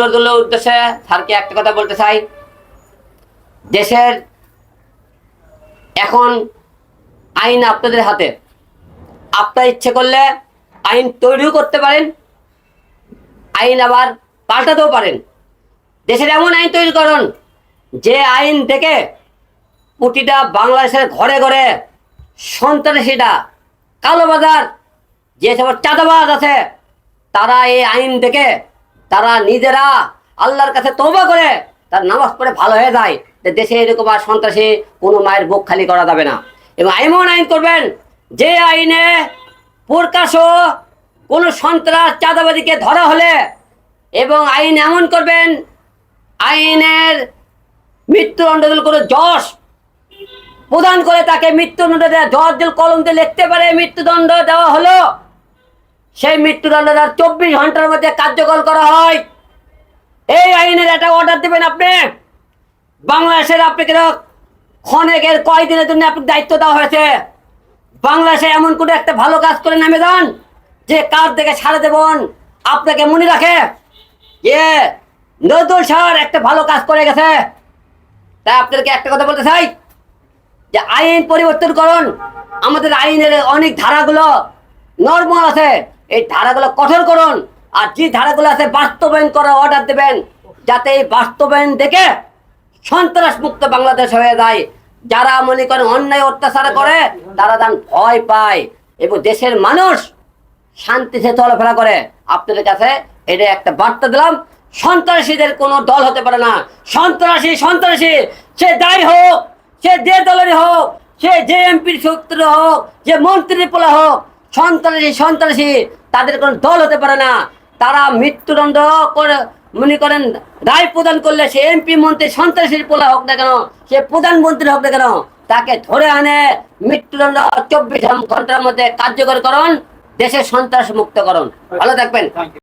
নজরুলের উদ্দেশ্যে স্যারকে একটা কথা বলতে চাই। দেশের এখন আইন আপনাদের হাতে। আপনার ইচ্ছে করলে আইন তৈরিও করতে পারেন, আইন আবার পাল্টাতেও পারেন। দেশের এমন আইন তৈরি করুন, যে আইন থেকে প্রতিটা বাংলাদেশের ঘরে ঘরে সন্ত্রাসীটা কালোবাজার যে সব চাঁদাবাজ আছে, তারা এই আইন থেকে তারা নিজেরা আল্লাহর কাছে তৌবা করে তার নামাজ পড়ে ভালো হয়ে যায়। যে দেশে এরকম আর সন্ত্রাসী কোনো মায়ের বুক খালি করা যাবে না। এবং এমন আইন করবেন, যে আইনে প্রকাশও কোনো সন্ত্রাস চাঁদাবাদীকে ধরা হলে এবং আইন এমন করবেন, আইনের মৃত্যুদণ্ড দিল কোনো যশ প্রদান করে তাকে মৃত্যুদণ্ড দেয় জজ দিল কলম দিয়ে লিখতে পারে, মৃত্যুদণ্ড দেওয়া হলো। সেই মৃত্যুদণ্ড তার চব্বিশ ঘণ্টার মধ্যে কার্যকর করা হয়। এই আইনের একটা অর্ডার দেবেন আপনি। বাংলাদেশের আপনাকে ক্ষণেকের কয়দিনের জন্য আপনাকে দায়িত্ব দেওয়া হয়েছে। বাংলাদেশে এমন কোনো একটা ভালো কাজ করে নামে যান, যে কাজ থেকে ছাড়ে দেবন আপনাকে মনে রাখে যে নজরুল স্যার একটা ভালো কাজ করে গেছে। তাই আপনাদেরকে একটা কথা বলতে চাই, যে আইন পরিবর্তন করুন। আমাদের আইনের অনেক ধারাগুলো নর্মাল আছে। এই ধারাগুলো কঠোর করুন। আর যে ধারাগুলো আছে বাস্তবায়ন করার অর্ডার দেবেন, যাতে এই বাস্তবায়ন দেখে সন্ত্রাস মুক্ত বাংলাদেশ হয়ে যায়। যারা মনে করেন অন্যায় অত্যাচার করে, তারা তার ভয় পায়। এবং দেশের মানুষ শান্তিতে চলাফেরা করে। আপনাদের কাছে এটা একটা বার্তা দিলাম, সন্ত্রাসীদের কোনো দল হতে পারে না। সন্ত্রাসী সন্ত্রাসী, সে দায় হোক, সে যে দলেরই হোক, সে যে এমপির সূত্র হোক, যে মন্ত্রীর পোলা হোক, সন্ত্রাসী সন্ত্রাসী তাদের কোনো দল হতে পারে না। তারা মৃত্যুদণ্ড করে মনে করেন, রায় প্রদান করলে সে এমপি মন্ত্রী, সন্ত্রাসীর পোলা হোক না কেন, সে প্রধানমন্ত্রী হোক না কেন, তাকে ধরে আনে মৃত্যুদণ্ড চব্বিশ ঘণ্টার মধ্যে কার্যকর করুন দেশের সন্ত্রাস মুক্ত করুন। ভালো থাকবেন।